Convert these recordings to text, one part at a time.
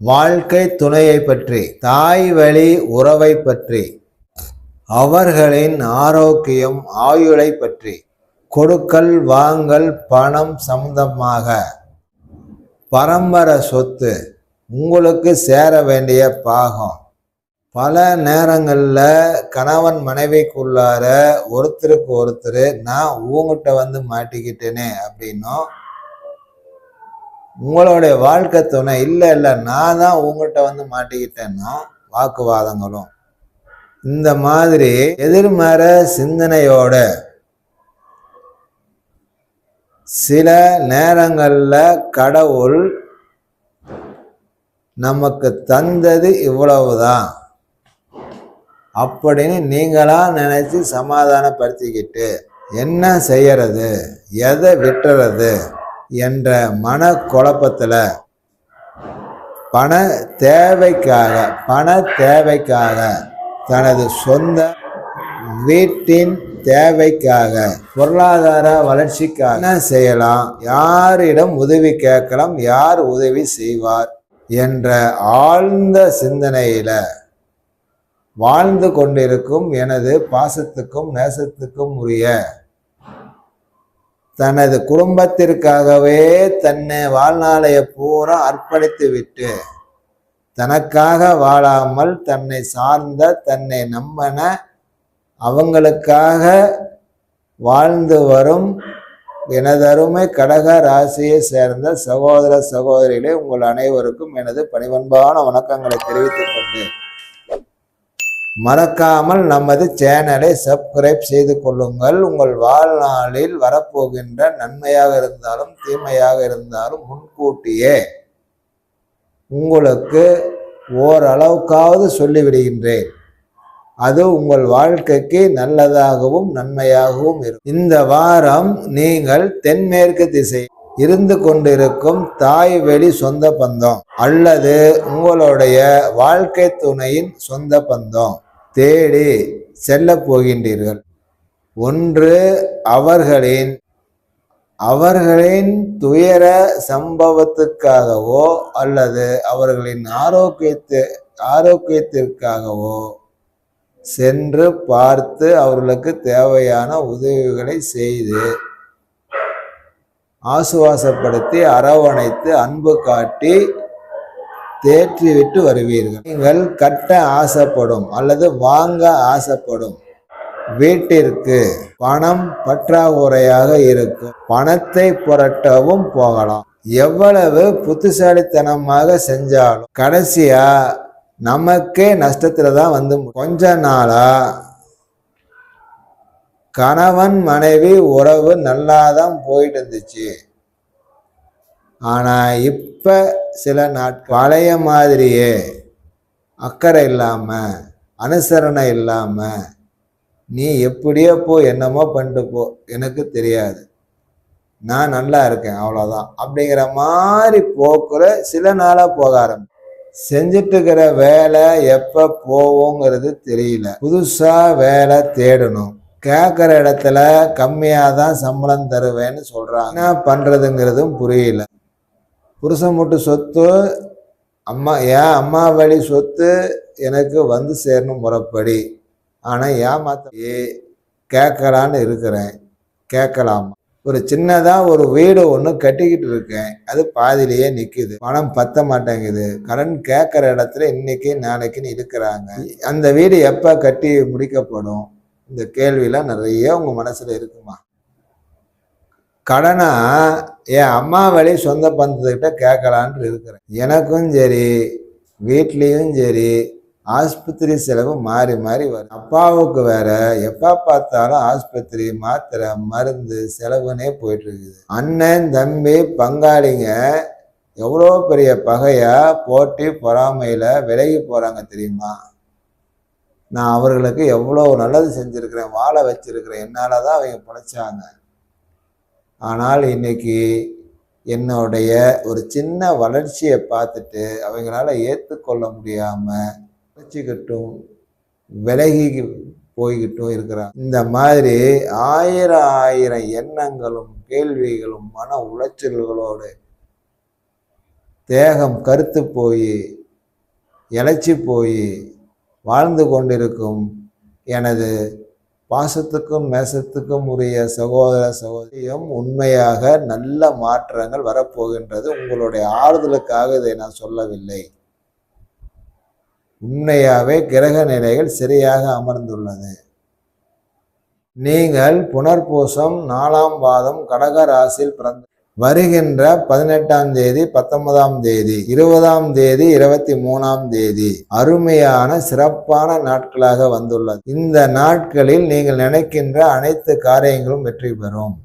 வாழ்க்கை துணையை பற்றி தாய் வழி உறவை பற்றி அவர்களின் ஆரோக்கியம் ஆயுளை பற்றி கொடுக்கல் வாங்கல் பணம் சம்பந்தமாக. பரம்பரை சொத்து உங்களுக்கு சேர வேண்டிய பாகம். பல நேரங்களில் கணவன் மனைவிக்குள்ளார ஒருத்தருக்கு ஒருத்தர் நான் உங்ககிட்ட வந்து மாட்டிக்கிட்டேனே அப்படின்னும் உங்களுடைய வாழ்க்கை துணை இல்லை இல்லை நான் தான் உங்கள்கிட்ட வந்து மாட்டிக்கிட்டேன்னா வாக்குவாதங்களும். இந்த மாதிரி எதிர்மற சிந்தனையோட சில நேரங்களில் கடவுள் நமக்கு தந்தது இவ்வளவுதான். அப்படின்னு நீங்களாக நினைச்சு சமாதானப்படுத்திக்கிட்டு என்ன செய்யறது? எதை விட்டுறது? என்ற மன குழப்பத்தில் பண தேவைக்காக பண தேவைக்காக தனது சொந்த வீட்டின் தேவைக்காக பொருளாதார வளர்ச்சிக்காக என்ன செய்யலாம்? யாரிடம் உதவி கேட்கலாம்? யார் உதவி செய்வார்? என்ற ஆழ்ந்த சிந்தனையில் வாழ்ந்து கொண்டிருக்கும் எனது பாசத்துக்கும் நேசத்துக்கும் உரிய தனது குடும்பத்திற்காகவே தன்னை வாழ்நாளைய பூரா அர்ப்பணித்து விட்டு தனக்காக வாழாமல் தன்னை சார்ந்த தன்னை நம்பன அவங்களுக்காக வாழ்ந்து வரும் எனதருமை கடக ராசியை சேர்ந்த சகோதர சகோதரிகளே உங்கள் அனைவருக்கும் எனது பணிவன்பான வணக்கங்களை தெரிவித்துக் கொண்டு மறக்காமல் நமது சேனலை சப்ஸ்கிரைப் செய்து கொள்ளுங்கள். உங்கள் வாழ்நாளில் வரப்போகின்ற நன்மையாக இருந்தாலும் தீமையாக இருந்தாலும் முன்கூட்டியே உங்களுக்கு ஓரளவுக்காவது சொல்லிவிடுகின்றேன். அது உங்கள் வாழ்க்கைக்கு நல்லதாகவும் நன்மையாகவும் இருக்கும். இந்த வாரம் நீங்கள் தென்மேற்கு திசை இருந்து கொண்டிருக்கும் தாய் வெளி சொந்த பந்தம் அல்லது உங்களுடைய வாழ்க்கை துணையின் சொந்த பந்தம். தேடி செல்ல போகின்றீர்கள். ஒன்று அவர்களின் அவர்களின் துயர சம்பவத்துக்காகவோ அல்லது அவர்களின் ஆரோக்கியத்து ஆரோக்கியத்திற்காகவோ சென்று பார்த்து அவர்களுக்கு தேவையான உதவிகளை செய்து ஆசுவாசப்படுத்தி அரவணைத்து அன்பு காட்டி தேற்றிவிட்டு வருவீர்கள். நீங்கள் கட்ட ஆசைப்படும் அல்லது வாங்க ஆசைப்படும் வீட்டிற்கு பணம் பற்றாக்குறையாக இருக்கும். பணத்தை புரட்டவும் போகலாம். எவ்வளவு புத்திசாலித்தனமாக செஞ்சாலும் கடைசியா நமக்கே நஷ்டத்துல தான் வந்து கொஞ்ச நாளா கணவன் மனைவி உறவு நல்லாதான் போயிட்டு இருந்துச்சு. ஆனால் இப்போ சில நாட்கள் பழைய மாதிரியே அக்கறை இல்லாமல் அனுசரணை இல்லாமல் நீ எப்படியோ போ என்னமோ பண்ணிட்டு போ எனக்கு தெரியாது. நான் நல்லா இருக்கேன் அவ்வளோதான் அப்படிங்கிற மாதிரி போக்குற சில நாளாக போக ஆரம்பி செஞ்சுட்டு இருக்கிற வேலை எப்போ போவோங்கிறது தெரியல. புதுசாக வேலை தேடணும். கேட்குற இடத்துல கம்மியாக தான் சம்பளம் தருவேன்னு சொல்கிறாங்க என்ன பண்ணுறதுங்கிறதும் புரியல. புருஷன் மட்டும் சொத்து அம்மா ஏன் அம்மா வழி சொத்து எனக்கு வந்து சேரணும் முறைப்படி. ஆனால் ஏமாத்த கேட்கலான்னு இருக்கிறேன். கேட்கலாமா ஒரு சின்னதாக ஒரு வீடு ஒன்று கட்டிக்கிட்டு இருக்கேன். அது பாதியிலேயே நிற்குது பணம் பத்த மாட்டேங்குது. கடன் கேட்குற இடத்துல இன்னைக்கு நாளைக்குன்னு இருக்கிறாங்க. அந்த வீடு எப்போ கட்டி முடிக்கப்படும்? இந்த கேள்வியெலாம் நிறைய உங்கள் மனசில் இருக்குமா? கடனா என் அம்மா வழி சொந்த பந்தத்துக்கிட்ட கேட்கலான்ட்டு இருக்கிறேன். எனக்கும் சரி வீட்லேயும் சரி ஆஸ்பத்திரி செலவு மாறி மாறி வரும். அப்பாவுக்கு வேற எப்போ பார்த்தாலும் ஆஸ்பத்திரி மாத்திரை மருந்து செலவுனே போயிட்டு இருக்குது அண்ணன் தம்பி பங்காளிங்க எவ்வளோ பெரிய பகையாக போட்டி பொறாமையில் விலகி போகிறாங்க தெரியுமா? நான் அவர்களுக்கு எவ்வளோ நல்லது செஞ்சுருக்கிறேன் வாழ வச்சிருக்கிறேன். என்னால் தான் அவங்க பிழைச்சாங்க. ஆனால் இன்னைக்கு என்னுடைய ஒரு சின்ன வளர்ச்சியை பார்த்துட்டு அவங்களால ஏற்றுக்கொள்ள முடியாமல் வச்சுக்கிட்டும் விலகி போய்கிட்டும் இருக்கிறாங்க. இந்த மாதிரி ஆயிரம் ஆயிரம் எண்ணங்களும் கேள்விகளும் மன உளைச்சல்களோடு தேகம் கருத்து போய் இழைச்சி போய் வாழ்ந்து கொண்டிருக்கும் எனது பாசத்துக்கும் நேசத்துக்கும் உரிய சகோதர சகோதரியும் உண்மையாக நல்ல மாற்றங்கள் வரப்போகின்றது. உங்களுடைய ஆறுதலுக்காக இதை நான் சொல்லவில்லை. உண்மையாகவே கிரக நிலைகள் சரியாக அமர்ந்துள்ளது. நீங்கள் புனர்பூசம் நாலாம் பாதம் கடக ராசியில் பிறந்த வருகின்ற பதினெட்டாம் தேதி பத்தொன்பதாம் தேதி இருபதாம் தேதி இருபத்தி மூணாம் தேதி அருமையான சிறப்பான நாட்களாக வந்துள்ளது. இந்த நாட்களில் நீங்கள் நினைக்கின்ற அனைத்து காரியங்களும் வெற்றி பெறும்.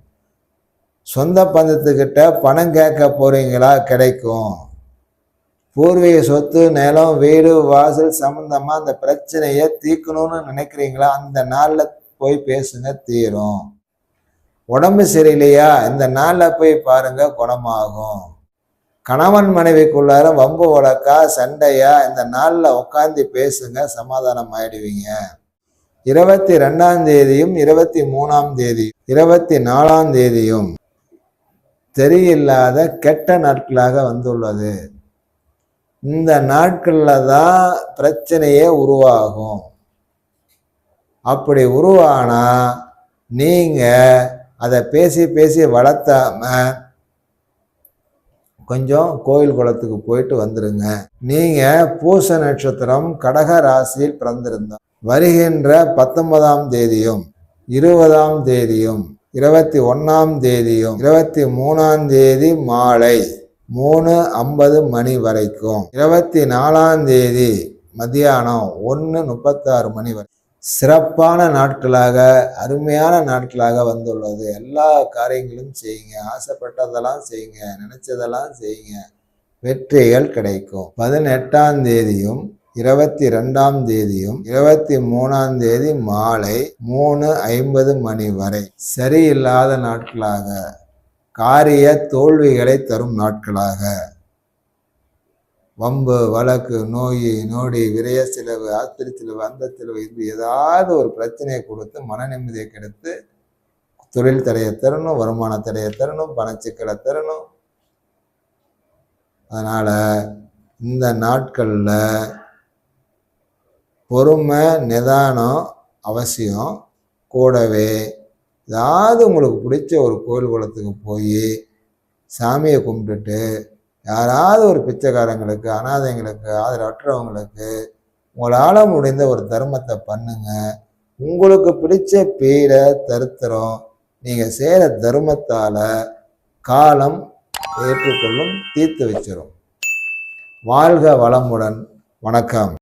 சொந்த பந்தத்துக்கிட்ட பணம் கேட்க போறீங்களா? கிடைக்கும். பூர்வீக சொத்து நிலம் வீடு வாசல் சம்பந்தமா அந்த பிரச்சனையை தீர்க்கணும்னு நினைக்கிறீங்களா? அந்த நாளில் போய் பேசுங்க தீரும். உடம்பு சரியில்லையா? இந்த நாளில் போய் பாருங்க குணமாகும். கணவன் மனைவிக்குள்ளார வம்பு வழக்கா சண்டையா இந்த நாளில் உட்காந்து பேசுங்க சமாதானம் ஆயிடுவீங்க. இருபத்தி ரெண்டாம் தேதியும் இருபத்தி மூணாம் தேதி இருபத்தி நாலாம் தேதியும் தெரியில்லாத கெட்ட நாட்களாக வந்துள்ளது. இந்த நாட்களில் தான் பிரச்சனையே உருவாகும். அப்படி உருவானா நீங்கள் அதை பேசி பேசி வளர்த்தாம கொஞ்சம் கோயில் குளத்துக்கு போயிட்டு வந்துருங்க. நீங்கள் பூச நட்சத்திரம் கடக ராசியில் பிறந்திருந்தோம் வருகின்ற பத்தொன்பதாம் தேதியும் இருபதாம் தேதியும் இருபத்தி ஒன்றாம் தேதியும் இருபத்தி மூணாம் தேதி மாலை மூணு ஐம்பது மணி வரைக்கும் இருபத்தி நாலாம் தேதி மத்தியானம் ஒன்று முப்பத்தாறு மணி வரை சிறப்பான நாட்களாக அருமையான நாட்களாக வந்துள்ளது. எல்லா காரியங்களும் செய்யுங்க. ஆசைப்பட்டதெல்லாம் செய்யுங்க. நினைச்சதெல்லாம் செய்யுங்க. வெற்றிகள் கிடைக்கும். பதினெட்டாம் தேதியும் இருபத்தி ரெண்டாம் தேதியும் இருபத்தி மூணாம் தேதி மாலை மூணு ஐம்பது மணி வரை. சரியில்லாத நாட்களாக காரிய தோல்விகளை தரும் நாட்களாக. வம்பு வழக்கு நோய் நோடி விரய செலவு ஆஸ்திரி செலவு அந்த செலவு இது ஏதாவது ஒரு பிரச்சனையை கொடுத்து மன நிம்மதியை கெடுத்து தொழில் தடையை தரணும் வருமான தடையை தரணும் பணச்சிக்கலை தரணும். அதனால் இந்த நாட்களில் பொறுமை நிதானம் அவசியம். கூடவே ஏதாவது உங்களுக்கு பிடிச்ச ஒரு கோயில் குளத்துக்கு போய் சாமியை கும்பிட்டுட்டு யாராவது ஒரு பிச்சைக்காரங்களுக்கு அனாதைங்களுக்கு ஆதரவற்றவங்களுக்கு உங்களால் முடிந்த ஒரு தர்மத்தை பண்ணுங்க. உங்களுக்கு பிடிச்ச பீட தருத்திரம் நீங்கள் செய்கிற தர்மத்தால் காலம் ஏற்றுக்கொள்ளும் தீர்த்து வச்சிடும் வாழ்க வளமுடன். வணக்கம்.